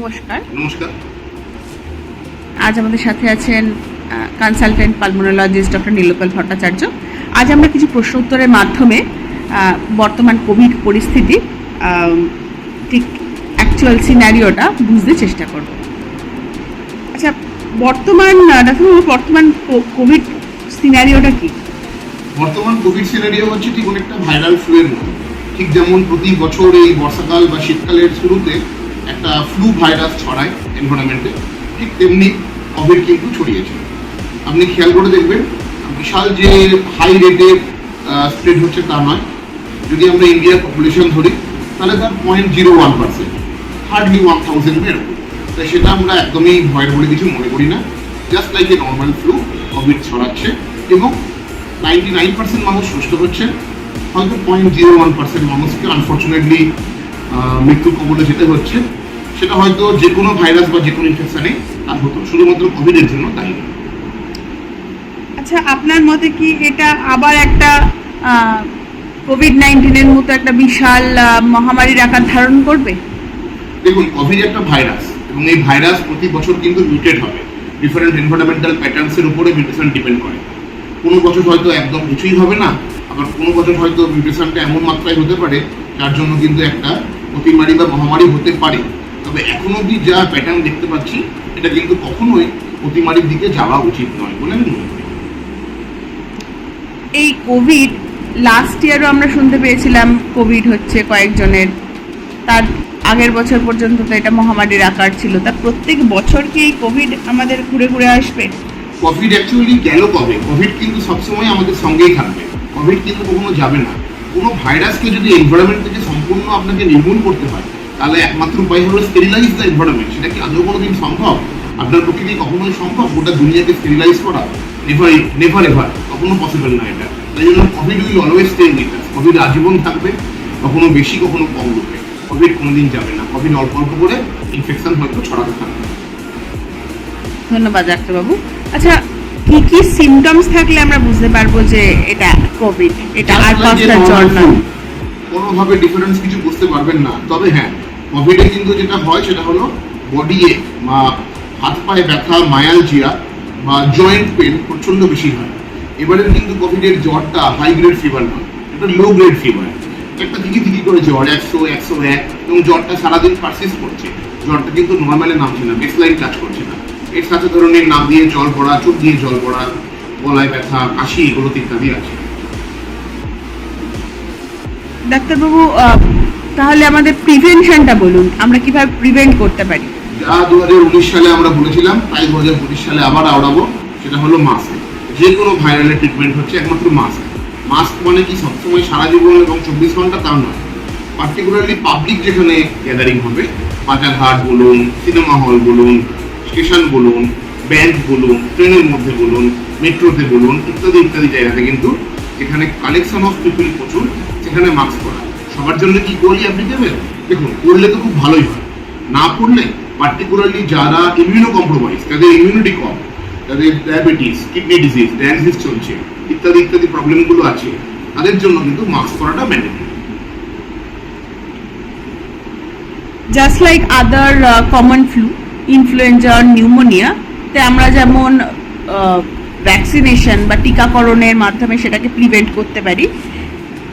নমস্কার। আজ আমাদের সাথে আছেন consultant pulmonologist doctor Nilopal Bhattacharya. আজ আমরা কিছু প্রশ্ন উত্তরের মাধ্যমে বর্তমান কোভিড পরিস্থিতি ঠিক অ্যাকচুয়াল সিনারিওটা বুঝতে চেষ্টা করব। আচ্ছা বর্তমান ডাক্তারবাবু বর্তমান কোভিড সিনারিওটা কি? বর্তমান কোভিড সিনারিও হচ্ছে ঠিক অনেকটা ভাইরাল ফ্লু এর মতো। ঠিক যেমন প্রতি বছর এই বর্ষাকাল বা শীতকালের শুরুতে একটা ফ্লু ভাইরাস ছড়ায় এনভায়রনমেন্টে ঠিক তেমনি কোভিড কিন্তু ছড়িয়েছে। আপনি খেয়াল করে দেখবেন, বিশাল যে হাই রেটে স্প্রেড হচ্ছে তা নয়। যদি আমরা ইন্ডিয়ার পপুলেশন ধরি, তাহলে তার point zero one percent hardly one thousand এরকম তাই সেটা আমরা একদমই ভয়ের বলে কিছু মনে করি না। Just like a normal flu COVID ছড়াচ্ছে এবং নাইনটি নাইন পার্সেন্ট মানুষ সুস্থ হচ্ছে। হয়তো পয়েন্ট জিরো ওয়ান পার্সেন্ট মানুষকে আনফর্চুনেটলি মৃত্যুর কবলে যেতে হচ্ছে। সেটা হয়তো যে কোনো ভাইরাস বা যে কোনো ইনফেকশনে তার হতো শুধুমাত্র কোভিডের জন্য তাই। আচ্ছা আপনার মতে কি এটা আবার একটা কোভিড নাইন্টিনের মতো একটা বিশাল আহ, মহামারীর আকার ধারণ করবে? দেখুন কোভিড একটা ভাইরাস এবং এই ভাইরাস প্রতি বছর কিন্তু মিউটেট হবে। ডিফারেন্ট এনভায়রনমেন্টাল প্যাটার্নসের উপরে মিউটেশন ডিপেন্ড করে। কোনো বছর হয়তো একদম কিছুই হবে না আবার কোনো বছর হয়তো মিউটেশনটা এমন মাত্রায় হতে পারে যার জন্য কিন্তু একটা অতিমারি বা মহামারী হতে পারে। তবে এখন অবধি যা প্যাটার্ন দেখতে পাচ্ছি এটা কিন্তু কখনোই অতিমারির দিকে যাওয়া উচিত নয় বলে আমি মনে করি। এই কোভিড লাস্ট ইয়ারও আমরা শুনতে পেয়েছিলাম কোভিড হচ্ছে কয়েকজনের। তার আগের বছর পর্যন্ত তো এটা মহামারীর আকার ছিল। তা প্রত্যেক বছর কি এই কোভিড আমাদের ঘুরে ঘুরে আসবে? কোভিড অ্যাকচুয়ালি গেল কবে? কোভিড কিন্তু সবসময় আমাদের সঙ্গেই থাকবে। কোভিড কিন্তু কখনো যাবে না। কোনো ভাইরাসকে যদি এনভায়রনমেন্ট থেকে সম্পূর্ণ আপনাকে নির্মূল করতে হয় তাহলে একমাত্র উপায় হলো স্টেরিলাইজ দ্য এনভায়রনমেন্ট সেটা কি আদৌ কোনোদিন সম্ভব? আপনার পক্ষে কি কখনোই সম্ভব? গোটা দুনিয়াকে স্টেরিলাইজ করা? নেভার নেভার এভার কখনো পসিবল না এটা। তাই জন্য COVID will always stay in it COVID আজীবন থাকবে কখনো বেশি কখনো কম রূপে কোভিড কোনোদিন যাবে না। কোভিড অল্প অল্প করে ইনফেকশন হয়তো ছড়াতে থাকবে। ধন্যবাদ ডাক্তারবাবু। আচ্ছা কি কি সিমটমস থাকলে আমরা বুঝতে পারব যে এটা কোভিড এটা আর পাঁচটা জ্বর flu, কোনোভাবে ডিফারেন্স কিছু বুঝতে পারবেন না। তবে হ্যাঁ কোভিডে কিন্তু যেটা হয়, সেটা হলো বডি এ বা হাত পায়ে ব্যথা মায়ালজিয়া বা জয়েন্ট পেন প্রচণ্ড বেশি হয়। এবারে কিন্তু কোভিডের জ্বরটা হাই গ্রেড ফিভার নয়, এটা লো গ্রেড ফিভার একটা দিকে দিকে করে জ্বর, একশো একশো এক, এবং জ্বরটা সারাদিন পারসিস করছে। জ্বরটা কিন্তু নর্মালে নামছে না বেস লাইন টাচ করছে না। এর সাথে ধরনের নাক দিয়ে জল পড়া, চোখ দিয়ে জল পড়া, গলায় ব্যথা, কাশি, এগুলো ইত্যাদি আছে। ডাক্তারবাবু তাহলে আমাদের প্রিভেনশনটা বলুন, আমরা কীভাবে প্রিভেন্ট করতে পারি? যা দু হাজার উনিশ সালে আমরা বলেছিলাম, তাই দু হাজার পঁচিশ সালে আবার আওড়াবো, সেটা হলো মাস্ক যে কোনো ভাইরালের ট্রিটমেন্ট হচ্ছে একমাত্র মাস্ক মাস্ক মানে কি? সবসময় সারা জীবন এবং চব্বিশ ঘণ্টা তাও নয়। পার্টিকুলারলি পাবলিক যেখানে গ্যাদারিং হবে বাজারঘাট বলুন সিনেমা হল বলুন স্টেশন বলুন ব্যাংক বলুন, ট্রেনের মধ্যে বলুন, মেট্রোতে বলুন, ইত্যাদি ইত্যাদি জায়গাতে কিন্তু যেখানে কালেকশন অফ পিপল প্রচুর, সেখানে মাস্ক পরা। সবার জন্য কি করলে আপনি দেবেন? দেখুন, করলে তো খুব ভালোই হয়। না করলে পার্টিকুলারলি যারা ইমিউনো কম্প্রোমাইজ তাদের ইমিউনিটি কম, তাদের ডায়াবেটিস কিডনি ডিজিজ ডায়ালিসিস চলছে, ইত্যাদি ইত্যাদি প্রবলেমগুলো আছে, তাদের জন্য কিন্তু মাস্ক পরাটা mandatory just like other common flu influenza pneumonia তে আমরা যেমন ভ্যাকসিনেশন বা টিকাকরণের মাধ্যমে সেটাকে প্রিভেন্ট করতে পারি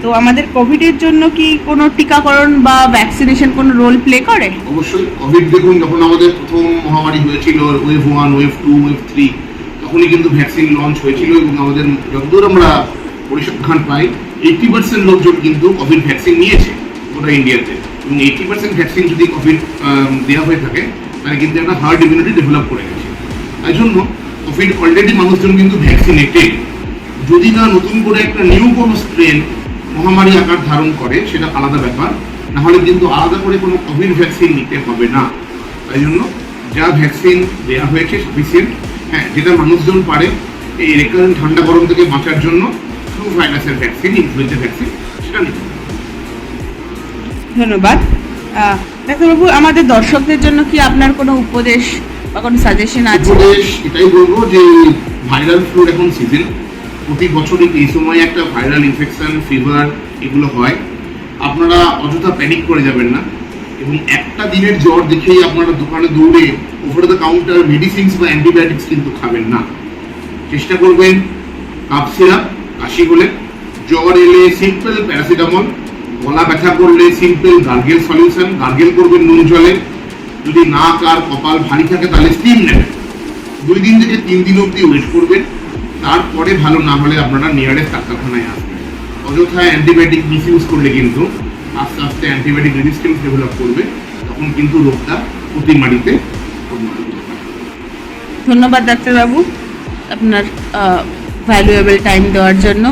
তো আমাদের কোভিডের জন্য কি কোনো টিকাকরণ বা ভ্যাকসিনেশন কোনো রোল প্লে করে? অবশ্যই, কোভিড দেখুন, যখন আমাদের প্রথম মহামারী হয়েছিল wave one wave two wave three তখনই কিন্তু ভ্যাকসিন লঞ্চ হয়েছিল এবং আমাদের যতদূর আমরা পরিসংখ্যান পাই এইটি পার্সেন্ট লোকজন কিন্তু কোভিড ভ্যাকসিন নিয়েছে গোটা ইন্ডিয়াতে। এবং এইটি পার্সেন্ট ভ্যাকসিন যদি কোভিড দেওয়া হয়ে থাকে, তাহলে কিন্তু একটা হার্ড ইমিউনিটি ডেভেলপ করে গেছে। তাই জন্য কোভিড অলরেডি মানুষজন কিন্তু ভ্যাকসিনেটেড যদি না নতুন করে একটা নিউ কোনো স্ট্রেন মহামারী আকার ধারণ করে সেটা আলাদা ব্যাপার। নাহলে কিন্তু আলাদা করে কোনো কোভিড ভ্যাকসিন নিতে হবে না। তাই জন্য যা ভ্যাকসিন দেওয়া হয়েছে সাফিসিয়েন্ট হ্যাঁ যেটা মানুষজন পারে এই রেকারেন্ট ঠান্ডা গরম থেকে বাঁচার জন্য ফ্লু ভাইরাসের ভ্যাকসিন ইনফ্লুয়েঞ্জা ভ্যাকসিন সেটা নিতে হবে। ধন্যবাদ। ডাক্তারবাবু আমাদের দর্শকদের জন্য কি আপনার কোনো উপদেশ বা কোনো সাজেশন আছে? উপদেশ এটাই বলব যে ভাইরাল ফ্লুর এখন সিজন প্রতি বছরই এই সময় একটা ভাইরাল ইনফেকশন ফিভার এগুলো হয়। আপনারা অযথা প্যানিক করে যাবেন না। এবং একটা দিনের জ্বর দেখেই আপনারা দোকানে দৌড়ে ওভার দ্য কাউন্টার মেডিসিনস বা অ্যান্টিবায়োটিক্স কিন্তু খাবেন না। চেষ্টা করবেন কাপ সিরাপ, কাশি হলে। জ্বর এলে সিম্পল প্যারাসিটামল গলা ব্যথা করলে সিম্পল গার্গেল সলিউশন গার্গেল করবেন নুন জলে। যদি নাক আর কপাল ভারী থাকে তাহলে স্টিম নেবেন। দুই দিন থেকে তিন দিন অবধি ওয়েট করবেন। তারপরে ভালো না হলে আপনারা নিয়ারেস্ট ডাক্তারখানায় আসবেন। অযথা অ্যান্টিবায়োটিক মিসইউজ করলে কিন্তু আস্তে আস্তে অ্যান্টিবায়োটিক রেজিস্ট্যান্স ডেভেলপ করবে, তখন কিন্তু রোগটা অতিমারিতে ধন্যবাদ ডাক্তারবাবু আপনার ভ্যালুয়েবল টাইম দেওয়ার জন্য।